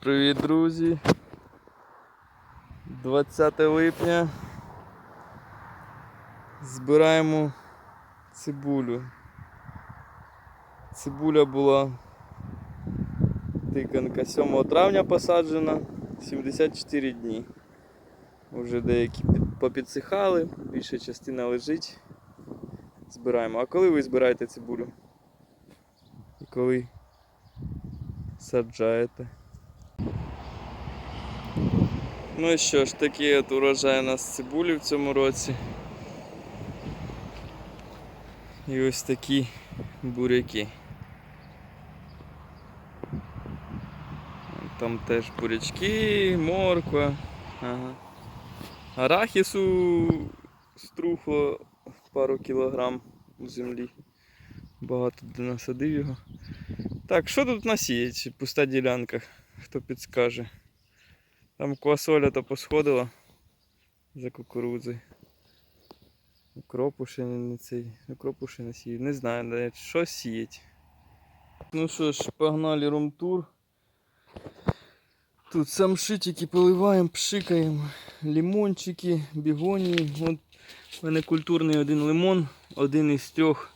Привіт, друзі! 20 липня. Збираємо цибулю. Цибуля була тиканка 7 травня посаджена, 74 дні. Вже деякі попідсихали, більша частина лежить. Збираємо. А коли ви збираєте цибулю? І коли саджаєте? Ну і що ж, такий от урожай у нас цибулі в цьому році. І ось такі буряки. Там теж бурячки, морква. Ага. Арахісу струхло пару кілограм у землі. Багато де насадив його. Так, що тут насіять? Пуста ділянка, хто підскаже. Там квасоля то посходила за кукурудзи. Укропу ще не, цей. Укропу ще не сіють. Не знаю, навіть, що сіять. Ну що ж, погнали румтур. Тут самшитики поливаємо, пшикаємо. Лимончики, бігонії. От у мене культурний один лимон, один із трьох,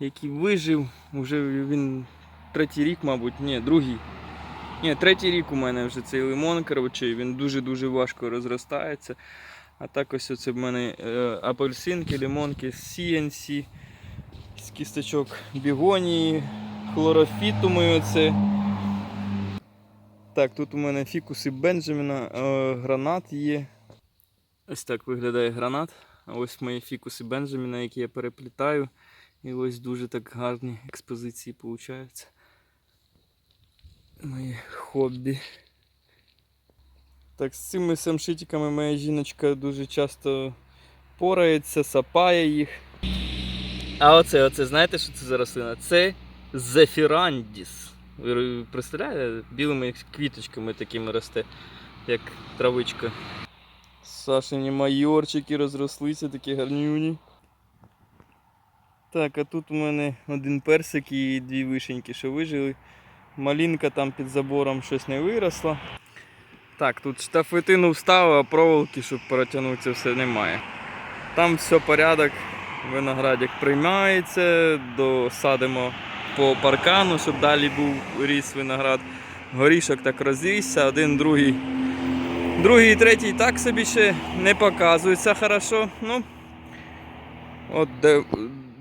який вижив. Уже він третій рік, мабуть, ні, другий. Ні, третій рік у мене вже цей лимон, коротше, він дуже-дуже важко розростається. А так ось оце в мене е, апельсинки, лимонки з CNC, з кісточок бігонії, хлорофітуми оце. Так, тут у мене фікуси Бенджаміна, е, гранат є. Ось так виглядає гранат. А ось мої фікуси Бенджаміна, які я переплітаю. І ось дуже так гарні експозиції получаються. Моє хобі. Так, з цими самшитиками моя жіночка дуже часто порається, сапає їх. А оце, оце, знаєте, що це за рослина? Це зефірандіс. Ви представляєте? Білими квіточками такими росте, як травичка. Сашині майорчики розрослися, такі гарнюні. Так, а тут у мене один персик і дві вишеньки, що вижили. Малінка там під забором щось не виросла. Так, тут штафетину вставив, а проволоки, щоб протягнути це все немає. Там все порядок, виноградик приймається, досадимо по паркану, щоб далі був ріс виноград. Горішок так розрісся, один, другий. Другий і третій так собі ще не показуються хорошо. Ну, от де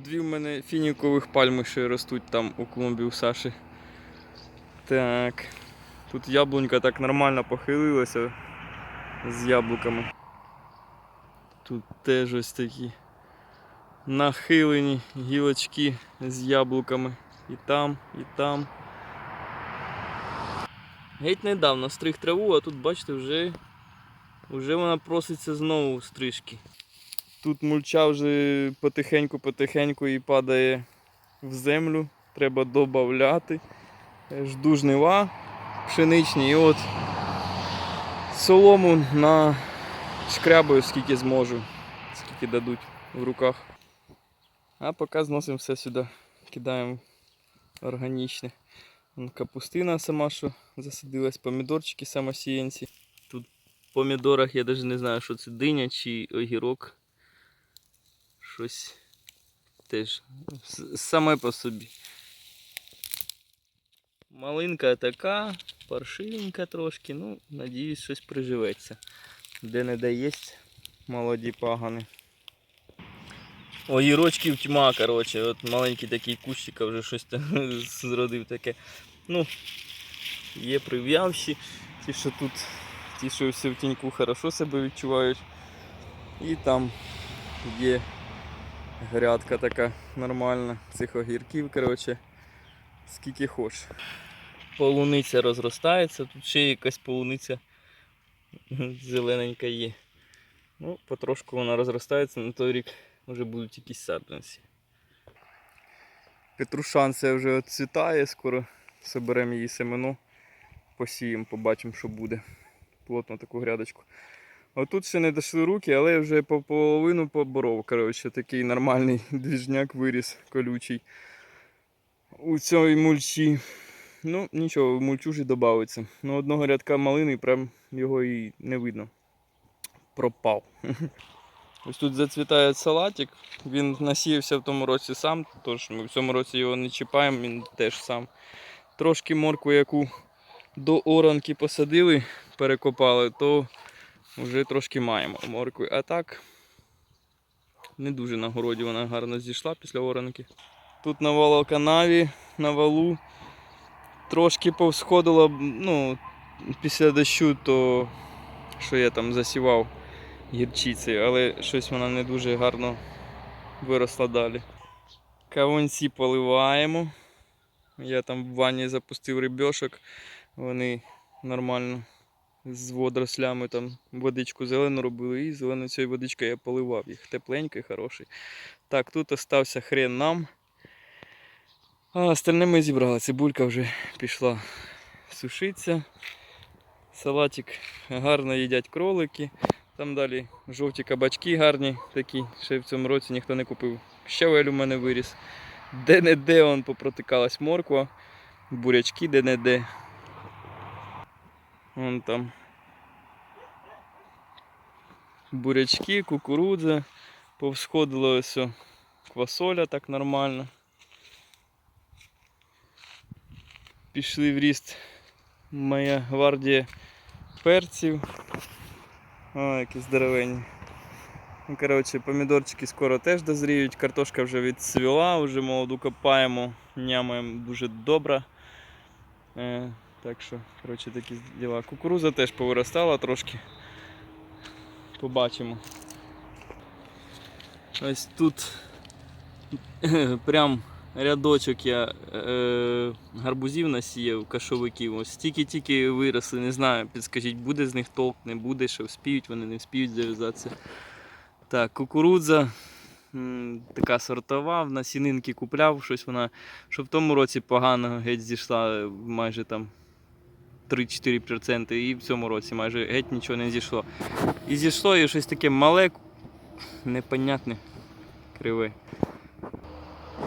дві в мене фінікових пальми ще ростуть там у клумбі у Саші. Так. Тут яблунька так нормально похилилася з яблуками. Тут теж ось такі нахилені гілочки з яблуками. І там, і там. Геть недавно стриг траву, а тут, бачите, вже, вже вона проситься знову стрижки. Тут мульча вже потихеньку-потихеньку і падає в землю. Треба додати. Жду жнива пшеничні і от солому на шкрябаю скільки зможу, скільки дадуть в руках. А поки зносимо все сюди, кидаємо органічне. Капустина сама що засадилась, помідорчики самосіянці. Тут в помідорах я навіть не знаю, що це диня чи огірок. Щось теж саме по собі. Малинка така, паршивенька трошки, ну, надіюсь, щось приживеться. Де не де є молоді пагани. Огірочків тьма, коротше, от маленький такий кущик, а вже щось там зродив таке. Ну, є прив'явші, ті, що тут, ті, що всі в тіньку хорошо себе відчувають. І там є грядка така нормальна, цих огірків, коротше, скільки хочеш. Полуниця розростається, тут ще якась полуниця зелененька є. Ну, потрошку вона розростається, на той рік вже будуть якісь саджанці. Петрушанця вже відцвітає, скоро соберемо її семено, посіємо, побачимо, що буде. Плотно таку грядочку. Отут ще не дійшли руки, але вже по половину поборов. Коротше, такий нормальний двіжняк виріс колючий. У цій мульчі. Ну, нічого, мульчужі додається. Ну, одного рядка малини, прям його і не видно. Пропав. Ось тут зацвітає салатик. Він насіявся в тому році сам, тож ми в цьому році його не чіпаємо, він теж сам. Трошки моркву, яку до оранки посадили, перекопали, то вже трошки маємо моркви. А так не дуже на городі вона гарно зійшла після оранки. Тут на волоканаві, на валу трошки повсходило, ну, після дощу, то що я там засівав гірчицею, але щось вона не дуже гарно виросла далі. Кавунці поливаємо. Я там в ванні запустив рибьошок, вони нормально з водорослями там водичку зелену робили і зеленою цією водичкою я поливав їх. Тепленький, хороший. Так, тут остався хрен нам. А остальне ми зібрали. Цибулька вже пішла сушитися. Салатик гарно їдять кролики. Там далі жовті кабачки гарні, такі, ще в цьому році ніхто не купив. Щавель у мене виріс. Де-не-де он попротикалась морква, бурячки де-не-де. Вон там. Бурячки, кукурудза, повсходило ось квасоля так нормально. Пішли в ріст моя гвардія перців. О, які здоровенні. Ну, коротше, помідорчики скоро теж дозріють, картошка вже відцвіла, вже молоду копаємо, нямаємо дуже добре. Е, так що, коротше, такі діла. Кукуруза теж повиростала трошки. Побачимо. Ось тут прям рядочок я е, гарбузів насіяв, кашовиків. Ось тільки-тільки виросли, не знаю, підскажіть, буде з них толк, не буде, що вспіють, вони не вспіють зав'язатися. Так, кукурудза така сортова, на сінинки купляв, щось вона, що в тому році погано геть зійшла майже там 3-4% і в цьому році майже геть нічого не зійшло. І зійшло і щось таке мале, непонятне, криве.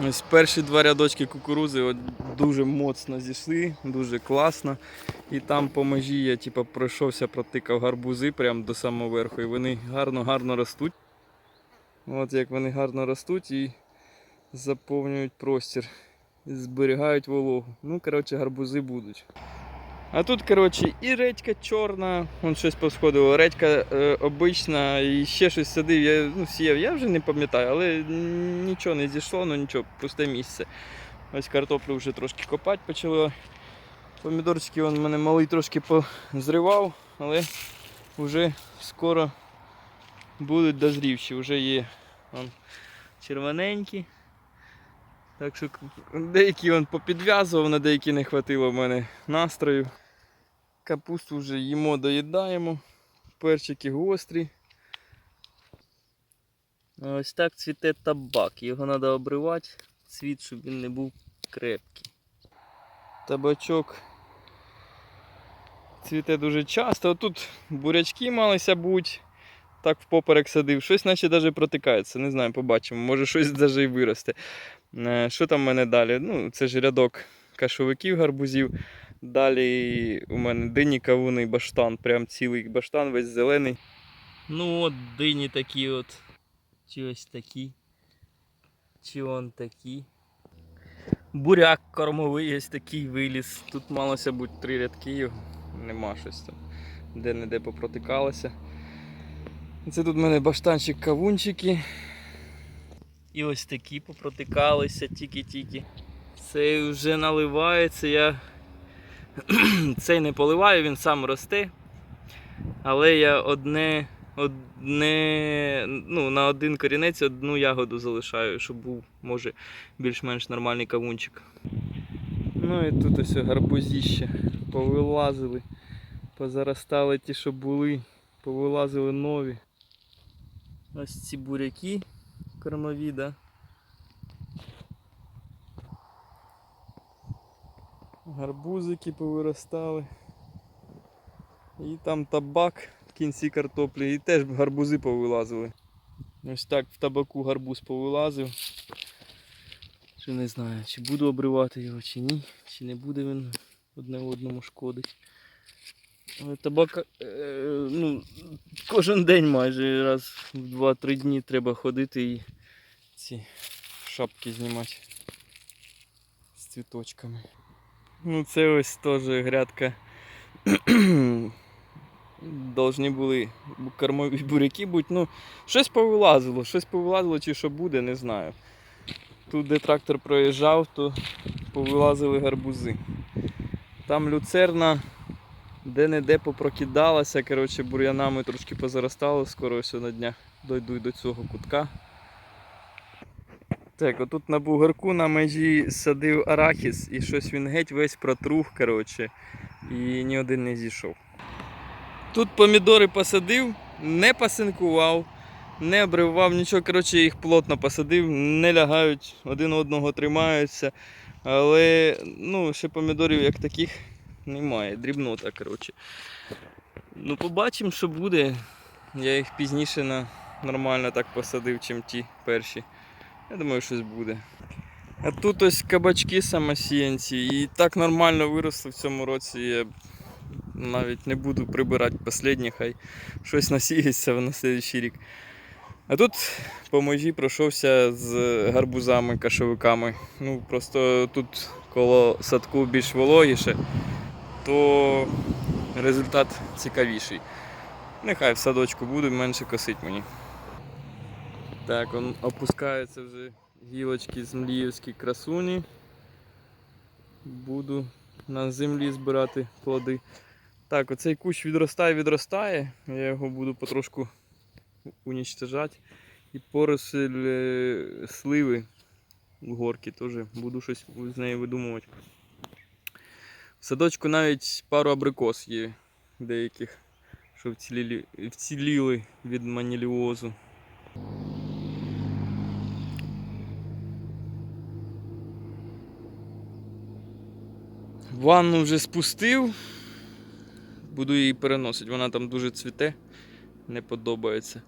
Ось перші два рядочки кукурузи от дуже моцно зійшли, дуже класно. І там по межі я типу, пройшовся, протикав гарбузи прямо до самого верху. І вони гарно-гарно ростуть. От як вони гарно ростуть і заповнюють простір. Зберігають вологу. Ну, коротше, гарбузи будуть. А тут, коротше, і редька чорна, вон щось посходило, редька е, обична і ще щось садив, я ну, сіяв, я вже не пам'ятаю, але нічого не зійшло, ну нічого, пусте місце. Ось картоплю вже трошки копати почало. Помідорчики вон мене малий трошки позривав, але вже скоро будуть дозрівші, вже є вон, червоненькі. Так що деякі он попідв'язував, на деякі не хватило в мене настрою. Капусту вже їмо, доїдаємо. Перчики гострі. Ось так цвіте табак. Його треба обривати, цвіт, щоб він не був крепкий. Табачок цвіте дуже часто. Отут бурячки малися бути. Так впоперек садив. Щось наче навіть протикається. Не знаю, побачимо. Може щось навіть і виросте. Е, Що там в мене далі? Ну, це ж рядок кашовиків, гарбузів. Далі у мене дині кавуни, баштан. Прям цілий баштан, весь зелений. Ну от дині такі от. Чи ось такі. Чи он такі. Буряк кормовий ось такий виліз. Тут малося бути три рядки, нема щось там. Де-не-де попротикалося. Це тут в мене баштанчик кавунчики. І ось такі попротикалися тільки-тільки. Цей вже наливається. Я цей не поливаю, він сам росте. Але я одне, одне, ну, на один корінець одну ягоду залишаю, щоб був, може, більш-менш нормальний кавунчик. Ну і тут ось гарбузіще. Повилазили, позаростали ті, що були, повилазили нові. Ось ці буряки кормові, да? Гарбузики повиростали. І там табак в кінці картоплі, і теж гарбузи повилазили. Ось так в табаку гарбуз повилазив. Ще не знаю, чи буду обривати його, чи ні, чи не буде він одне одному шкодить. Але табака, е, ну, кожен день майже раз в 2-3 дні треба ходити і ці шапки знімати з цвіточками. Ну це ось теж грядка. Должні були кормові буряки бути. Ну, щось повилазило, щось повилазило чи що буде, не знаю. Тут, де трактор проїжджав, то повилазили гарбузи. Там люцерна де-не-де попрокидалася, коротше, бур'янами трошки позаростало, скоро ось на днях дойду до цього кутка. Так, отут на бугарку на межі садив арахіс і щось він геть весь протрух, коротше, і ні один не зійшов. Тут помідори посадив, не пасинкував, не обривав нічого, коротше, їх плотно посадив, не лягають, один одного тримаються. Але ну, ще помідорів як таких немає, дрібнота, коротше. Ну, побачимо, що буде. Я їх пізніше на нормально так посадив, чим ті перші. Я думаю, щось буде. А тут ось кабачки самосіянці і так нормально виросли в цьому році. Я навіть не буду прибирати останні, хай щось насіється на наступний рік. А тут по межі пройшовся з гарбузами, кашовиками. Ну просто тут коло садку більш вологіше, то результат цікавіший. Нехай в садочку буду, менше косить мені. Так, он опускаються вже гілочки з мліївські красуні. Буду на землі збирати плоди. Так, оцей кущ відростає, відростає. Я його буду потрошку унічтожати. І поросль е, сливи в горки теж буду щось з нею видумувати. В садочку навіть пару абрикос є деяких, що вціліли від маніліозу. Ванну вже спустив. Буду її переносити, вона там дуже цвіте, не подобається.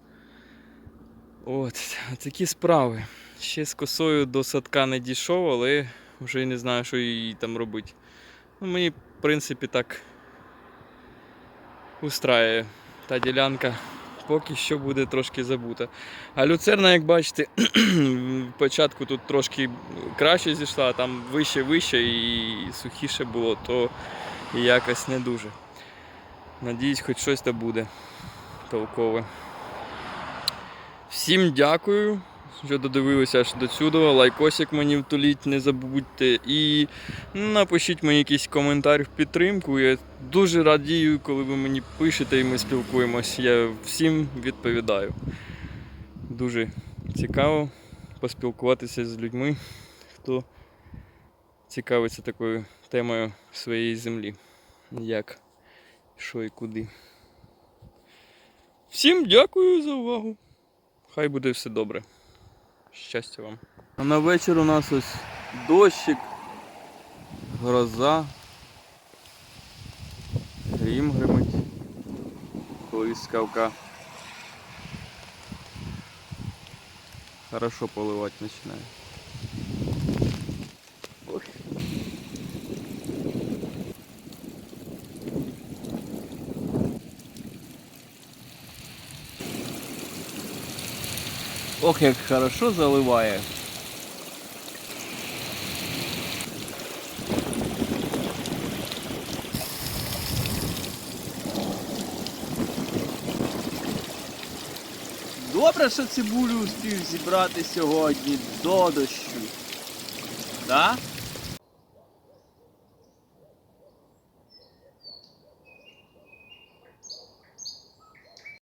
От, такі справи. Ще з косою до садка не дійшов, але вже не знаю, що їй там робити. Ну, мені, в принципі, так устраює та ділянка. Поки що буде трошки забута. А люцерна, як бачите, початку тут трошки краще зійшла, а там вище вище і сухіше було, то якось не дуже. Надіюсь, хоч щось то буде толкове. Всім дякую, що додивилися аж до сюди. Лайкосик мені втуліть, не забудьте. І напишіть мені якийсь коментар в підтримку. Я дуже радію, коли ви мені пишете і ми спілкуємось. Я всім відповідаю. Дуже цікаво поспілкуватися з людьми, хто цікавиться такою темою своєї землі. Як, що і куди. Всім дякую за увагу. Хай буде все добре. Щастя вам. А на вечір у нас ось дощик, гроза, грім гримить, блискавка. Хорошо поливати починає. Ох, як хорошо заливає. Добре, що цибулю успів зібрати сьогодні до дощу. Да?